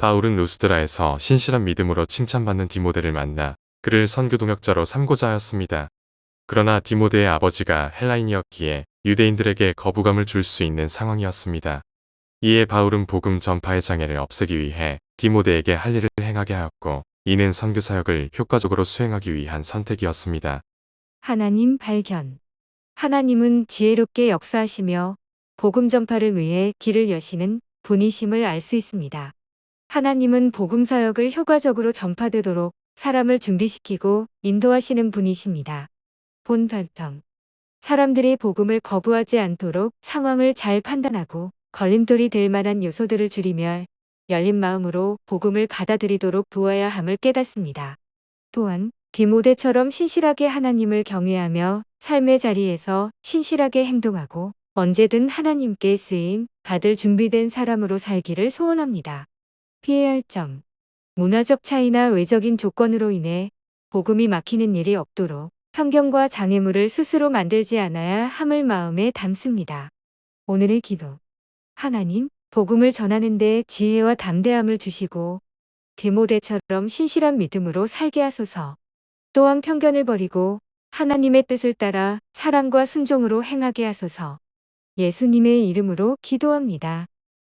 바울은 루스드라에서 신실한 믿음으로 칭찬받는 디모데를 만나 그를 선교 동역자로 삼고자 하였습니다. 그러나 디모데의 아버지가 헬라인이었기에 유대인들에게 거부감을 줄 수 있는 상황이었습니다. 이에 바울은 복음 전파의 장애를 없애기 위해 디모데에게 할 일을 행하게 하였고 이는 선교 사역을 효과적으로 수행하기 위한 선택이었습니다. 하나님 발견. 하나님은 지혜롭게 역사하시며 복음 전파를 위해 길을 여시는 분이심을 알 수 있습니다. 하나님은 복음 사역을 효과적으로 전파되도록 사람을 준비시키고 인도하시는 분이십니다. 본 바텀. 사람들이 복음을 거부하지 않도록 상황을 잘 판단하고 걸림돌이 될 만한 요소들을 줄이며 열린 마음으로 복음을 받아들이도록 도와야 함을 깨닫습니다. 또한 디모데처럼 신실하게 하나님을 경외하며 삶의 자리에서 신실하게 행동하고 언제든 하나님께 쓰임 받을 준비된 사람으로 살기를 소원합니다. 피해야 할 점. 문화적 차이나 외적인 조건으로 인해 복음이 막히는 일이 없도록 편견과 장애물을 스스로 만들지 않아야 함을 마음에 담습니다. 오늘의 기도. 하나님, 복음을 전하는 데 지혜와 담대함을 주시고 디모데처럼 신실한 믿음으로 살게 하소서. 또한 편견을 버리고 하나님의 뜻을 따라 사랑과 순종으로 행하게 하소서. 예수님의 이름으로 기도합니다.